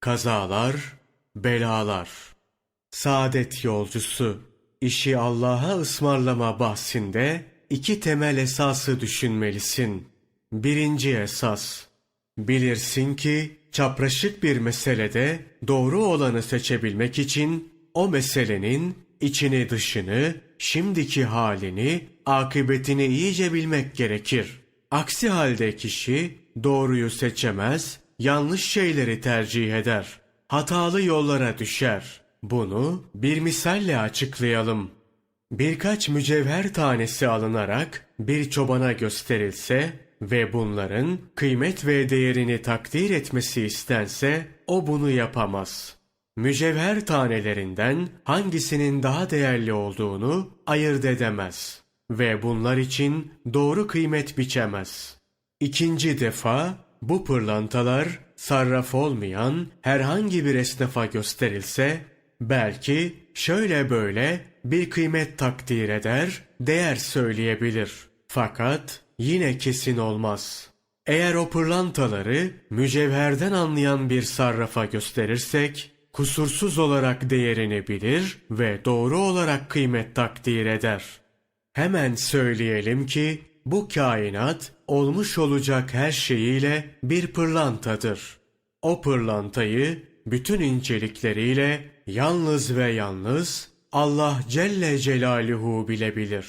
kazalar, belalar. Saadet yolcusu, işi Allah'a ısmarlama bahsinde iki temel esası düşünmelisin. Birinci esas, bilirsin ki çapraşık bir meselede doğru olanı seçebilmek için o meselenin içini dışını, şimdiki halini, akıbetini iyice bilmek gerekir. Aksi halde kişi doğruyu seçemez, yanlış şeyleri tercih eder. Hatalı yollara düşer. Bunu bir misalle açıklayalım. Birkaç mücevher tanesi alınarak bir çobana gösterilse ve bunların kıymet ve değerini takdir etmesi istense o bunu yapamaz. Mücevher tanelerinden hangisinin daha değerli olduğunu ayırt edemez ve bunlar için doğru kıymet biçemez. İkinci defa bu pırlantalar sarraf olmayan herhangi bir esnafa gösterilse belki şöyle böyle bir kıymet takdir eder, değer söyleyebilir. Fakat yine kesin olmaz. Eğer o pırlantaları mücevherden anlayan bir sarrafa gösterirsek, kusursuz olarak değerini bilir ve doğru olarak kıymet takdir eder. Hemen söyleyelim ki bu kainat olmuş olacak her şeyiyle bir pırlantadır. O pırlantayı bütün incelikleriyle yalnız ve yalnız Allah Celle Celaluhu bilebilir.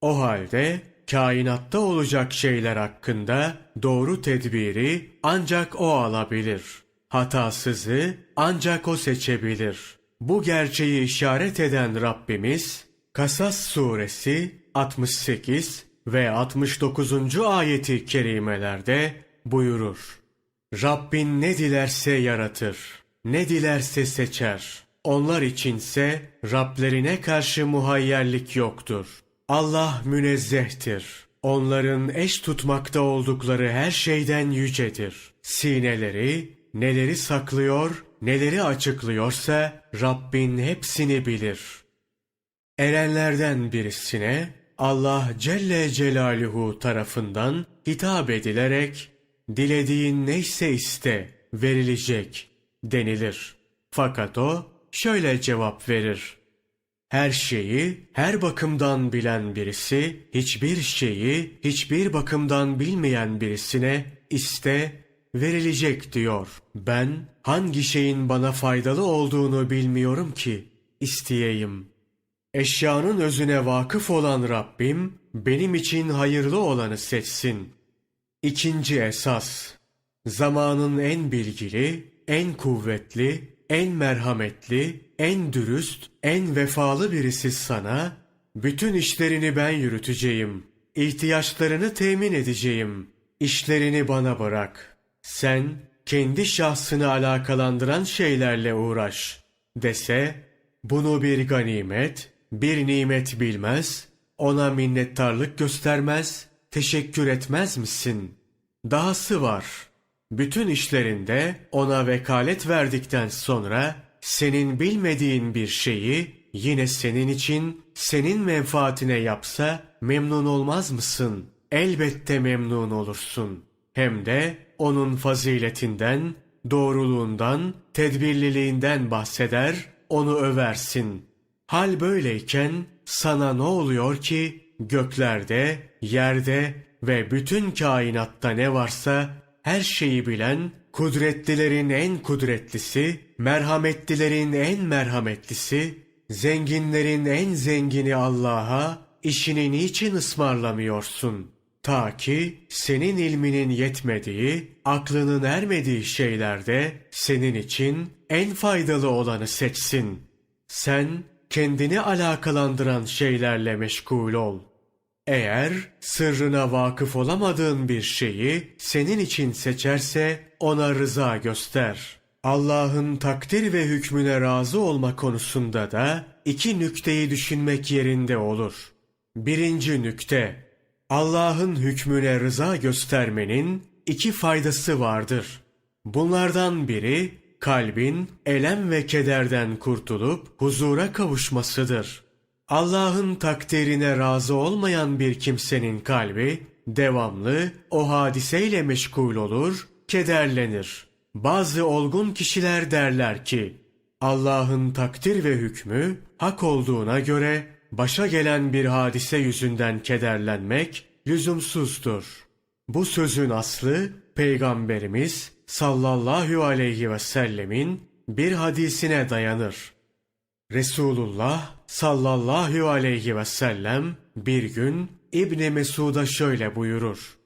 O halde kainatta olacak şeyler hakkında doğru tedbiri ancak o alabilir. Hatasızı ancak o seçebilir. Bu gerçeği işaret eden Rabbimiz Kasas suresi 68 ve 69. ayeti kerimelerde buyurur. Rabbin ne dilerse yaratır, ne dilerse seçer. Onlar içinse Rablerine karşı muhayyerlik yoktur. Allah münezzehtir. Onların eş tutmakta oldukları her şeyden yücedir. Sineleri neleri saklıyor, neleri açıklıyorsa Rabbin hepsini bilir. Erenlerden birisine Allah Celle Celaluhu tarafından hitap edilerek dilediğin neyse iste verilecek denilir. Fakat o şöyle cevap verir. Her şeyi her bakımdan bilen birisi hiçbir şeyi hiçbir bakımdan bilmeyen birisine iste verilecek diyor. Ben hangi şeyin bana faydalı olduğunu bilmiyorum ki isteyeyim. Eşyanın özüne vakıf olan Rabbim benim için hayırlı olanı seçsin. İkinci esas zamanın en bilgili, en kuvvetli, en merhametli, en dürüst, en vefalı birisi sana, bütün işlerini ben yürüteceğim, ihtiyaçlarını temin edeceğim, işlerini bana bırak. Sen kendi şahsını alakalandıran şeylerle uğraş, dese, bunu bir ganimet, bir nimet bilmez, ona minnettarlık göstermez, teşekkür etmez misin? Dahası var.'' Bütün işlerinde ona vekalet verdikten sonra senin bilmediğin bir şeyi yine senin için senin menfaatine yapsa memnun olmaz mısın? Elbette memnun olursun. Hem de onun faziletinden, doğruluğundan, tedbirliliğinden bahseder, onu översin. Hal böyleyken sana ne oluyor ki göklerde, yerde ve bütün kainatta ne varsa her şeyi bilen, kudretlilerin en kudretlisi, merhametlilerin en merhametlisi, zenginlerin en zengini Allah'a işini niçin ısmarlamıyorsun? Ta ki senin ilminin yetmediği, aklının ermediği şeylerde senin için en faydalı olanı seçsin. Sen kendini alakalandıran şeylerle meşgul ol. Eğer sırrına vakıf olamadığın bir şeyi senin için seçerse ona rıza göster. Allah'ın takdir ve hükmüne razı olma konusunda da iki nükteyi düşünmek yerinde olur. Birinci nükte, Allah'ın hükmüne rıza göstermenin iki faydası vardır. Bunlardan biri kalbin elem ve kederden kurtulup huzura kavuşmasıdır.'' Allah'ın takdirine razı olmayan bir kimsenin kalbi devamlı o hadiseyle meşgul olur, kederlenir. Bazı olgun kişiler derler ki, Allah'ın takdir ve hükmü hak olduğuna göre başa gelen bir hadise yüzünden kederlenmek lüzumsuzdur. Bu sözün aslı Peygamberimiz sallallahu aleyhi ve sellemin bir hadisine dayanır. Resulullah sallallahu aleyhi ve sellem bir gün İbni Mesud'a şöyle buyurur.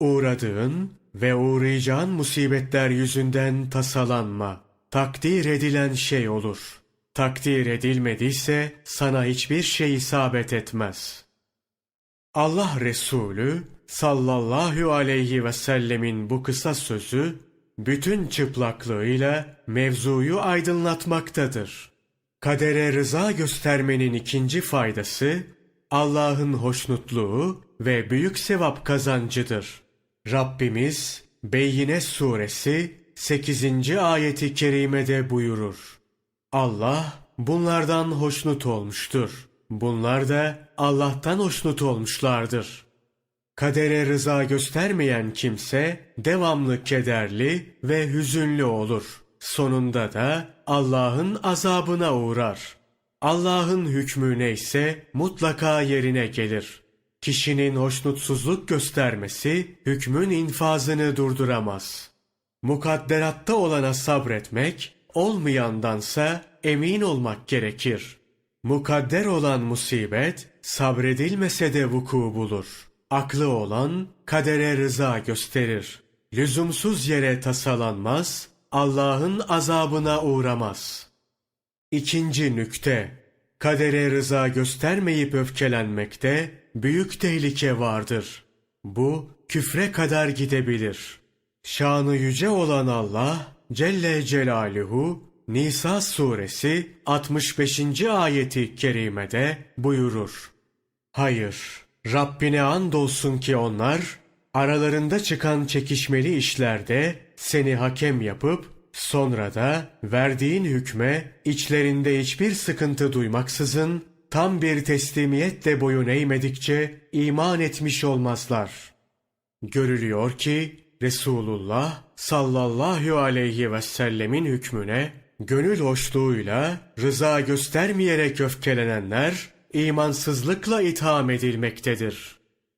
Uğradığın ve uğrayacağın musibetler yüzünden tasalanma. Takdir edilen şey olur. Takdir edilmediyse sana hiçbir şey isabet etmez. Allah Resulü sallallahu aleyhi ve sellemin bu kısa sözü bütün çıplaklığıyla mevzuyu aydınlatmaktadır. Kadere rıza göstermenin ikinci faydası Allah'ın hoşnutluğu ve büyük sevap kazancıdır. Rabbimiz Beyyine suresi 8. ayeti kerimede buyurur. Allah bunlardan hoşnut olmuştur. Bunlar da Allah'tan hoşnut olmuşlardır. Kadere rıza göstermeyen kimse devamlı kederli ve hüzünlü olur. Sonunda da Allah'ın azabına uğrar. Allah'ın hükmü neyse mutlaka yerine gelir. Kişinin hoşnutsuzluk göstermesi hükmün infazını durduramaz. Mukadderatta olana sabretmek, olmayandansa emin olmak gerekir. Mukadder olan musibet sabredilmese de vuku bulur. Aklı olan kadere rıza gösterir. Lüzumsuz yere tasalanmaz, Allah'ın azabına uğramaz. İkinci nükte, kadere rıza göstermeyip öfkelenmekte büyük tehlike vardır. Bu küfre kadar gidebilir. Şanı yüce olan Allah Celle Celaluhu Nisa suresi 65. ayeti kerimede buyurur. Hayır, Rabbine andolsun ki onlar aralarında çıkan çekişmeli işlerde seni hakem yapıp sonra da verdiğin hükme içlerinde hiçbir sıkıntı duymaksızın tam bir teslimiyetle boyun eğmedikçe iman etmiş olmazlar. Görülüyor ki Resulullah sallallahu aleyhi ve sellemin hükmüne gönül hoşluğuyla rıza göstermeyerek öfkelenenler imansızlıkla itham edilmektedir.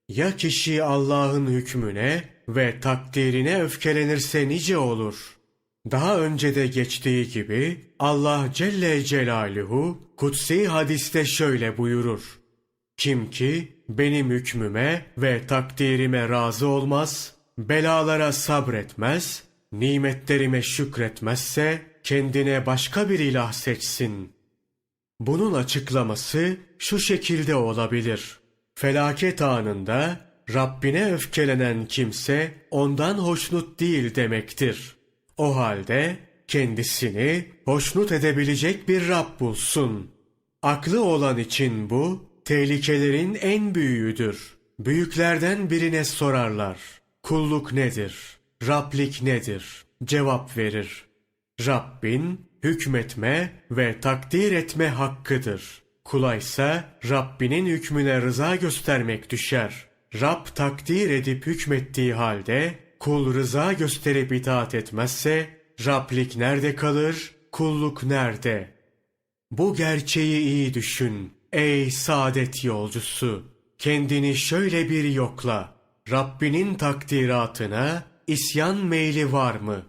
Ya kişi Allah'ın hükmüne ve takdirine öfkelenirse nice olur. Daha önce de geçtiği gibi Allah Celle Celaluhu kutsi hadiste şöyle buyurur. Kim ki benim hükmüme ve takdirime razı olmaz, belalara sabretmez, nimetlerime şükretmezse kendine başka bir ilah seçsin. Bunun açıklaması şu şekilde olabilir. Felaket anında Rabbine öfkelenen kimse ondan hoşnut değil demektir. O halde kendisini hoşnut edebilecek bir Rab bulsun. Aklı olan için bu tehlikelerin en büyüğüdür. Büyüklerden birine sorarlar. Kulluk nedir? Rablik nedir? Cevap verir. Rabbin hükmetme ve takdir etme hakkıdır. Kula ise Rabbinin hükmüne rıza göstermek düşer. Rab takdir edip hükmettiği halde kul rıza gösterip itaat etmezse Rablik nerede kalır, kulluk nerede? Bu gerçeği iyi düşün ey saadet yolcusu. Kendini şöyle bir yokla. Rabbinin takdiratına isyan meyli var mı?